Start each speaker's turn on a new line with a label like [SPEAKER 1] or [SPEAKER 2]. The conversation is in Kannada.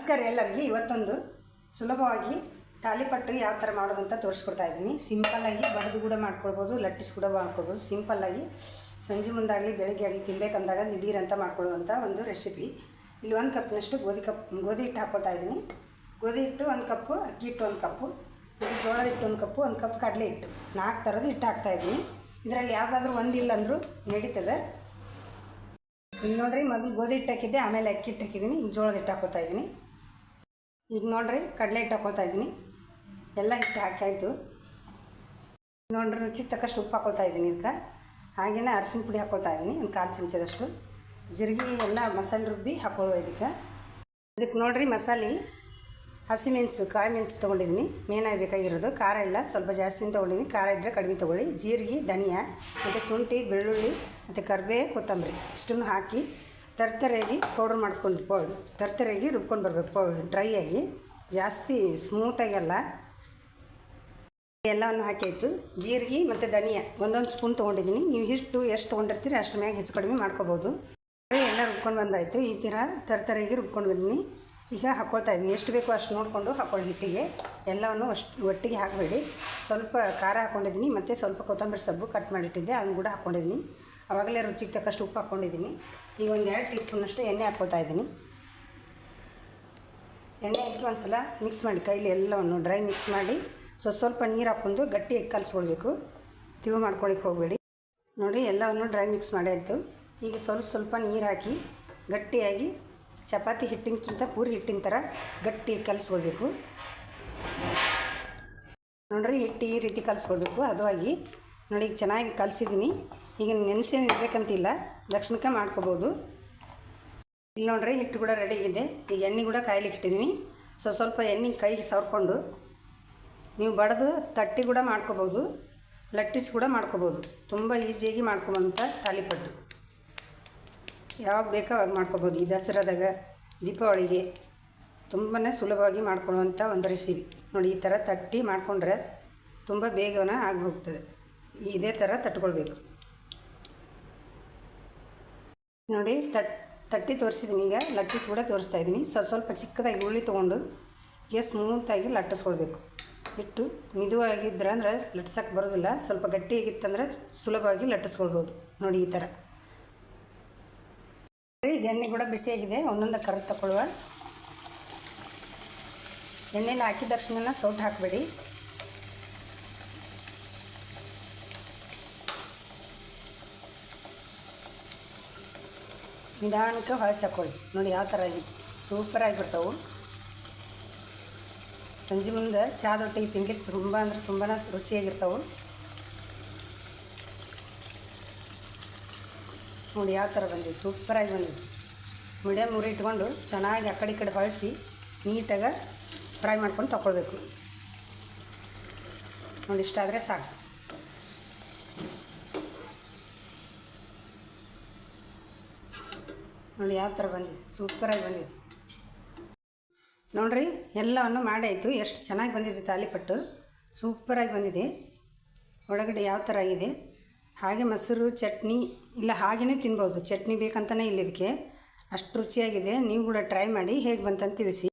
[SPEAKER 1] ನಮಸ್ಕಾರ ಎಲ್ಲರಿಗೆ. ಇವತ್ತೊಂದು ಸುಲಭವಾಗಿ ತಾಲಿಪಟ್ಟು ಯಾವ ಥರ ಮಾಡೋದು ಅಂತ ತೋರಿಸ್ಕೊಡ್ತಾ ಇದ್ದೀನಿ. ಸಿಂಪಲ್ಲಾಗಿ ಬಡದು ಕೂಡ ಮಾಡ್ಕೊಳ್ಬೋದು, ಲಟ್ಟಿಸ್ ಕೂಡ ಮಾಡ್ಕೊಳ್ಬೋದು. ಸಿಂಪಲ್ಲಾಗಿ ಸಂಜೆ ಮುಂದಾಗಲಿ, ಬೆಳಗ್ಗೆ ಆಗಲಿ ತಿನ್ಬೇಕಂದಾಗ ದಿಢೀರಂತ ಮಾಡ್ಕೊಳ್ಳುವಂಥ ಒಂದು ರೆಸಿಪಿ ಇಲ್ಲಿ ಒಂದು ಕಪ್ನಷ್ಟು ಗೋಧಿ ಕಪ್, ಗೋಧಿ ಹಿಟ್ಟು ಹಾಕ್ಕೊಳ್ತಾ ಇದ್ದೀನಿ. ಗೋಧಿ ಹಿಟ್ಟು ಒಂದು ಕಪ್ಪು, ಅಕ್ಕಿ ಹಿಟ್ಟು ಒಂದು ಕಪ್ಪು ಇದು ಜೋಳದ ಹಿಟ್ಟು ಒಂದು ಕಪ್ಪು, ಒಂದು ಕಪ್ ಕಡಲೆ ಹಿಟ್ಟು. ನಾಲ್ಕು ಥರದ ಹಿಟ್ಟು ಹಾಕ್ತಾ ಇದ್ದೀನಿ. ಇದರಲ್ಲಿ ಯಾವುದಾದ್ರೂ ಒಂದಿಲ್ಲ ಅಂದರೂ ನಡೀತದೆ. ಇಲ್ಲಿ ನೋಡ್ರಿ, ಮೊದಲು ಗೋಧಿ ಹಿಟ್ಟು ಹಾಕಿದ್ದೆ, ಆಮೇಲೆ ಅಕ್ಕಿ ಹಿಟ್ಟು ಹಾಕಿದ್ದೀನಿ. ಜೋಳದ ಹಿಟ್ಟು ಹಾಕೋತಾ ಇದ್ದೀನಿ. ಈಗ ನೋಡ್ರಿ ಕಡಲೆ ಹಿಟ್ಟು ಹಾಕೋತಾ ಇದ್ದೀನಿ. ಎಲ್ಲ ಹಿಟ್ಟು ಹಾಕಾಯಿತು ನೋಡ್ರಿ ರುಚಿ ತಕ್ಕಷ್ಟು ಉಪ್ಪು ಹಾಕೊಳ್ತಾ ಇದ್ದೀನಿ ಇದಕ್ಕೆ. ಹಾಗೆಯೇ ಅರಿಶಿನ ಪುಡಿ ಹಾಕೊಳ್ತಾ ಇದ್ದೀನಿ, ಒಂದು ಕಾಲು ಚಮಚದಷ್ಟು. ಜೀರಿಗೆ ಎಲ್ಲ ಮಸಾಲೆ ರುಬ್ಬಿ ಹಾಕೊಳ್ಳುವ ಇದಕ್ಕೆ. ಇದಕ್ಕೆ ನೋಡ್ರಿ ಮಸಾಲೆ ಹಸಿಮೆಣಸು ಕಾಯಿ ಮೆಣಸು ತೊಗೊಂಡಿದ್ದೀನಿ. ಮೇನಾಗಿ ಬೇಕಾಗಿರೋದು, ಖಾರ ಇಲ್ಲ, ಸ್ವಲ್ಪ ಜಾಸ್ತಿ ತೊಗೊಂಡಿದ್ದೀನಿ. ಖಾರ ಇದ್ದರೆ ಕಡಿಮೆ ತೊಗೊಳ್ಳಿ. ಜೀರಿಗೆ, ಧನಿಯಾ, ಮತ್ತು ಶುಂಠಿ, ಬೆಳ್ಳುಳ್ಳಿ, ಮತ್ತು ಕರಿಬೇ ಕೊತ್ತಂಬರಿ. ಇಷ್ಟನ್ನು ಹಾಕಿ ತರ್ತರೆಯಾಗಿ ಪೌಡ್ರ್ ಮಾಡ್ಕೊಂಡು ಪೌ ತರ್ತರೆಯಾಗಿ ರುಬ್ಕೊಂಡು ಬರಬೇಕು, ಪೌ ಡ್ರೈ ಆಗಿ. ಜಾಸ್ತಿ ಸ್ಮೂತಾಗೆಲ್ಲ ಎಲ್ಲವನ್ನು ಹಾಕಿತ್ತು ಜೀರಿಗೆ ಮತ್ತು ಧನಿಯಾ. ಒಂದೊಂದು ಸ್ಪೂನ್ ತೊಗೊಂಡಿದ್ದೀನಿ. ನೀವು ಹಿಟ್ಟು ಎಷ್ಟು ತೊಗೊಂಡಿರ್ತೀರಿ ಅಷ್ಟು ಮ್ಯಾಗ ಹೆಚ್ಚು ಕಡಿಮೆ ಮಾಡ್ಕೋಬೋದು. ಎಲ್ಲ ರುಬ್ಕೊಂಡು ಬಂದಾಯಿತು. ಈ ಥರ ತರ್ತರೆಯಾಗಿ ರುಬ್ಕೊಂಡು ಬಂದಿನಿ. ಈಗ ಹಾಕ್ಕೊಳ್ತಾ ಇದ್ದೀನಿ. ಎಷ್ಟು ಬೇಕೋ ಅಷ್ಟು ನೋಡಿಕೊಂಡು ಹಾಕ್ಕೊಳ್ಳಿ ಹಿಟ್ಟಿಗೆ. ಎಲ್ಲವನ್ನು ಅಷ್ಟು ಒಟ್ಟಿಗೆ ಹಾಕಬೇಡಿ. ಸ್ವಲ್ಪ ಖಾರ ಹಾಕ್ಕೊಂಡಿದ್ದೀನಿ ಮತ್ತು ಸ್ವಲ್ಪ ಕೊತ್ತಂಬರಿ ಸೊಪ್ಪು ಕಟ್ ಮಾಡಿಟ್ಟಿದ್ದೆ. ಅದನ್ನು ಕೂಡ ಹಾಕ್ಕೊಂಡಿದ್ದೀನಿ ಆವಾಗಲೇ ರುಚಿಗೆ ತಕ್ಕಷ್ಟು ಉಪ್ಪು ಹಾಕ್ಕೊಂಡಿದ್ದೀನಿ. ಈಗ ಒಂದು ಎರಡು ಟೀ ಸ್ಪೂನಷ್ಟು ಎಣ್ಣೆ ಹಾಕ್ಕೊಳ್ತಾ ಇದ್ದೀನಿ. ಎಣ್ಣೆ ಹಾಕಿ ಒಂದು ಸಲ ಮಿಕ್ಸ್ ಮಾಡಿ, ಕೈಲಿ ಎಲ್ಲವನ್ನು ಡ್ರೈ ಮಿಕ್ಸ್ ಮಾಡಿ ಸೊ ಸ್ವಲ್ಪ ನೀರು ಹಾಕ್ಕೊಂಡು ಗಟ್ಟಿಯಾಗಿ ಕಲಿಸ್ಕೊಳ್ಬೇಕು. ತಿವು ಮಾಡ್ಕೊಳಿಕ್ಕೆ ಹೋಗಬೇಡಿ. ನೋಡಿ, ಎಲ್ಲವನ್ನು ಡ್ರೈ ಮಿಕ್ಸ್ ಮಾಡಾಯಿತು. ಈಗ ಸ್ವಲ್ಪ ಸ್ವಲ್ಪ ನೀರು ಹಾಕಿ ಗಟ್ಟಿಯಾಗಿ ಚಪಾತಿ ಹಿಟ್ಟಿನಕ್ಕಿಂತ ಪೂರಿ ಹಿಟ್ಟಿನ ಥರ ಗಟ್ಟಿ ಕಲಿಸ್ಕೊಳ್ಬೇಕು. ನೋಡ್ರಿ, ಹಿಟ್ಟು ಈ ರೀತಿ ಕಲಿಸ್ಕೊಳ್ಬೇಕು. ಅದುವಾಗಿ ನೋಡಿ, ಈಗ ಚೆನ್ನಾಗಿ ಕಲಿಸಿದ್ದೀನಿ ಈಗ ನೆನೆಸೇನು ಇರಬೇಕಂತಿಲ್ಲ. ದಕ್ಷಿಣಕ್ಕೆ ಮಾಡ್ಕೋಬೋದು. ಇಲ್ಲಿ ನೋಡ್ರಿ, ಹಿಟ್ಟು ಕೂಡ ರೆಡಿ ಆಗಿದೆ. ಈಗ ಎಣ್ಣೆ ಕೂಡ ಕಾಯ್ಲಿಕ್ಕೆ ಇಟ್ಟಿದ್ದೀನಿ ಸೊ, ಸ್ವಲ್ಪ ಎಣ್ಣೆ ಕೈಗೆ ಸವರ್ಕೊಂಡು ನೀವು ಬಡದು ತಟ್ಟಿ ಕೂಡ ಮಾಡ್ಕೋಬೋದು. ಲಟ್ಟಿಸಿ ಕೂಡ ಮಾಡ್ಕೋಬೋದು. ತುಂಬ ಈಸಿಯಾಗಿ ಮಾಡ್ಕೊಬಂಥ ತಾಲಿಪಟ್ಟು ಯಾವಾಗ ಬೇಕೋ ಅವಾಗ ಮಾಡ್ಕೋಬೋದು. ಈ ದಸರಾದಾಗ ದೀಪಾವಳಿಗೆ ತುಂಬಾ ಸುಲಭವಾಗಿ ಮಾಡ್ಕೊಳ್ಳುವಂಥ ಒಂದು ರೆಸಿಪಿ ನೋಡಿ, ಈ ಥರ ತಟ್ಟಿ ಮಾಡಿಕೊಂಡ್ರೆ ತುಂಬ ಬೇಗನ ಆಗಿ ಹೋಗ್ತದೆ. ಇದೇ ಥರ ತಟ್ಕೊಳ್ಬೇಕು. ನೋಡಿ, ತಟ್, ತಟ್ಟಿ ತೋರಿಸಿದ್ದೀನಿ ಈಗ, ಲಟ್ಟಿಸಿ ಕೂಡ ತೋರಿಸ್ತಾ ಇದ್ದೀನಿ ಸ್ವಲ್ಪ ಸ್ವಲ್ಪ ಚಿಕ್ಕದಾಗಿ ಉಳ್ಳಿ ತೊಗೊಂಡು ಈಗ ಸ್ಮೂತಾಗಿ ಲಟ್ಟಿಸ್ಕೊಳ್ಬೇಕು. ಇಟ್ಟು, ಮಿದುವಾಗಿದ್ರೆ ಅಂದ್ರೆ ಲಟ್ಟಿಸೋಕೆ ಬರೋದಿಲ್ಲ, ಸ್ವಲ್ಪ ಗಟ್ಟಿಯಾಗಿತ್ತಂದ್ರೆ ಸುಲಭವಾಗಿ ಲಟ್ಟಿಸ್ಕೊಳ್ಬೋದು. ನೋಡಿ, ಈ ಥರ ಎಣ್ಣೆ ಕೂಡ ಬಿಸಿಯಾಗಿದೆ, ಒಂದೊಂದು ಕರೆದು ತಗೊಳ್ಳುವ. ಎಣ್ಣೆಲಿ ಹಾಕಿದ ತಕ್ಷಣ ಸೌಟ್ ಹಾಕಬೇಡಿ. ನಿಧಾನಕ್ಕೆ ಹೊಳಸಿ ನೋಡಿ ಯಾವ ಥರ ಆಗಿ ಸೂಪರ್ ಆಗಿಬಿಡ್ತಾವೆ. ಸಂಜೆ ಮುಂದೆ ಚಾದೊಟ್ಟಿಗೆ ತಿನ್ಲಿಕ್ಕೆ ತುಂಬ ಅಂದ್ರೆ ತುಂಬಾ ರುಚಿಯಾಗಿರ್ತಾವೆ. ನೋಡಿ ಯಾವ ಥರ ಬಂದಿದೆ. ಸೂಪರಾಗಿ ಬಂದಿದೆ. ಮೀಡಿಯಮ್ ಉರಿ ಇಟ್ಕೊಂಡು ಚೆನ್ನಾಗಿ ಆ ಕಡೆ ಈ ಕಡೆ ಬಳಸಿ ನೀಟಾಗಿ ಫ್ರೈ ಮಾಡ್ಕೊಂಡು ತಗೊಳ್ಬೇಕು. ನೋಡಿ ಇಷ್ಟಾದರೆ ಸಾಕು. ನೋಡಿ, ಯಾವ ಥರ ಬಂದಿದೆ? ಸೂಪರಾಗಿ ಬಂದಿದೆ. ನೋಡಿರಿ, ಎಲ್ಲವನ್ನು ಮಾಡಾಯಿತು. ಎಷ್ಟು ಚೆನ್ನಾಗಿ ಬಂದಿದೆ ತಾಲಿಪಟ್ಟು. ಸೂಪರಾಗಿ ಬಂದಿದೆ. ಒಳಗಡೆ ಯಾವ ಥರ ಆಗಿದೆ ಹಾಗೆ ಮೊಸರು, ಚಟ್ನಿ, ಇಲ್ಲ ಹಾಗೆಯೇ ತಿನ್ಬೋದು. ಚಟ್ನಿ ಬೇಕಂತಲೇ ಇಲ್ಲ ಇದಕ್ಕೆ. ಅಷ್ಟು ರುಚಿಯಾಗಿದೆ. ನೀವು ಕೂಡ ಟ್ರೈ ಮಾಡಿ, ಹೇಗೆ ಬಂತಂತ ತಿಳಿಸಿ.